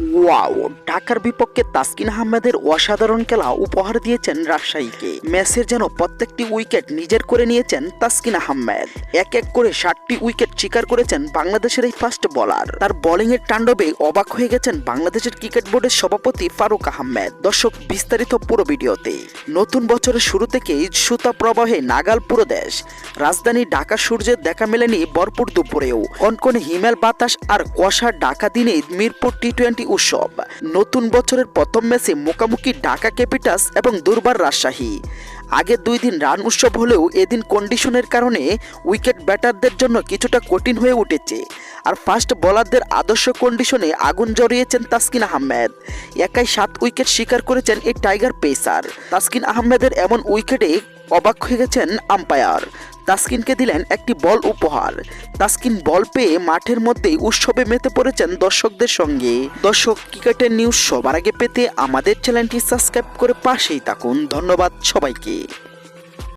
Wow, ঢাকার বিপক্ষে তাসকিন আহমেদের অসাধারণ খেলা উপহার দিয়েছেন রাজশাহীকে। ম্যাচের যেন প্রত্যেকটি উইকেট নিজের করে নিয়েছেন তাসকিন আহমেদ। এক এক করে ষাটটি উইকেট শিকার করেছেন বাংলাদেশের এই ফার্স্ট বোলার। তার বোলিং এর তাণ্ডবে অবাক হয়ে গেছেন বাংলাদেশের ক্রিকেট বোর্ডের সভাপতি ফারুক আহমেদ। দর্শক, বিস্তারিত পুরো ভিডিওতে। নতুন বছরের শুরু থেকেই সুতা প্রবাহে নাগাল পুরো দেশ। রাজধানী ঢাকা সূর্যের দেখা মেলেনি ভরপুর দুপুরেও। কনকনে হিমেল বাতাস আর কুয়াশার ঢাকা দিনে মিরপুর টি টোয়েন্টি উৎসব। নতুন বছরের প্রথম ম্যাচে মুখোমুখি ঢাকা ক্যাপিটালস এবং দুর্বার রাজশাহী। আগে দুই দিন রান উৎসব হলেও এদিন কন্ডিশনের কারণে উইকেট ব্যাটারদের জন্য কিছুটা কঠিন হয়ে উঠেছে। আর ফাস্ট বোলারদের আদর্শ কন্ডিশনে আগুন জড়িয়েছেন তাসকিন আহমেদ। একাই সাত উইকেট শিকার করেছেন এই টাইগার পেসার তাসকিন আহমেদের এমন উইকেটে অবাক হয়ে গেছেন আম্পায়ার তাসকিনকে দিলেন একটি বল উপহার। তাসকিন বল পেয়ে মাঠের মধ্যেই উৎসবে মেতে পড়েছেন দর্শকদের সঙ্গে। দর্শক ক্রিকেটের নিউজ সবার আগে পেতে আমাদের চ্যানেলটি সাবস্ক্রাইব করে পাশেই থাকুন। ধন্যবাদ সবাইকে।